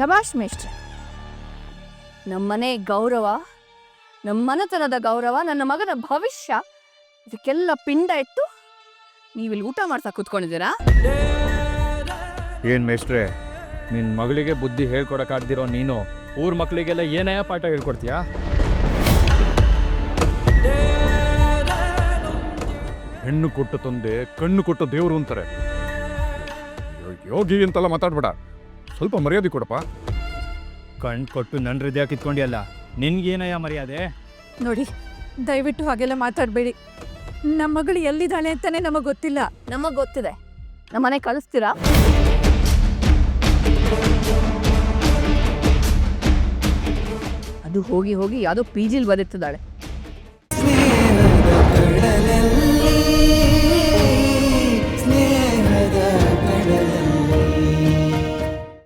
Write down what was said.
ಶಬಾಷ್ ಮೇಷ್ಟ್ರೆ. ನಮ್ಮನೆ ಗೌರವ ನಮ್ಮ ಮನೆತನದ ಗೌರವ, ನನ್ನ ಮಗನ ಭವಿಷ್ಯ, ಇದಕ್ಕೆಲ್ಲ ಪಿಂಡ ಇಟ್ಟು ನೀವಿಲ್ಲಿ ಊಟ ಮಾಡ್ತಾ ಕೂತ್ಕೊಂಡಿದ್ದೀರಾ? ಏನ್ ಮೇಷ್ಟ್ರೆ ನಿನ್ನ ಮಗಳಿಗೆ ಬುದ್ಧಿ ಹೇಳ್ಕೊಡಕ್ಕಾಗ್ದಿರೋ ನೀನು ಊರ್ ಮಕ್ಕಳಿಗೆಲ್ಲ ಏನೇ ಪಾಠ ಹೇಳ್ಕೊಡ್ತೀಯಾ? ಹೆಣ್ಣು ಕೊಟ್ಟು ತಂದೆ, ಕಣ್ಣು ಕೊಟ್ಟು ದೇವರು ಅಂತಾರೆ. ಯೋಗಿ ಅಂತೆಲ್ಲ ಮಾತಾಡ್ಬೇಡ. ಸ್ವಲ್ಪ ಮರ್ಯಾದೆ ಕೊಡಪ್ಪ. ಕಣ್ಣು ಕೊಟ್ಟು ನನ್ನ ಹೃದಯ ಕಿತ್ಕೊಂಡಿಯಲ್ಲ ನಿನ್ಗೇನಯ್ಯ ಮರ್ಯಾದೆ? ನೋಡಿ ದಯವಿಟ್ಟು ಹಾಗೆಲ್ಲ ಮಾತಾಡಬೇಡಿ. ನಮ್ಮ ಮಗಳು ಎಲ್ಲಿದ್ದಾಳೆ ಅಂತಾನೆ ನಮಗೆ ಗೊತ್ತಿಲ್ಲ. ನಮಗೆ ಗೊತ್ತಿದೆ. ನಮ್ಮನೆ ಕಳಿಸ್ತೀರಾ? ಅದು ಹೋಗಿ ಹೋಗಿ ಯಾವುದೋ ಪಿ ಜಿಲಿ ಬದುಕ್ತಿದ್ದಾಳೆ.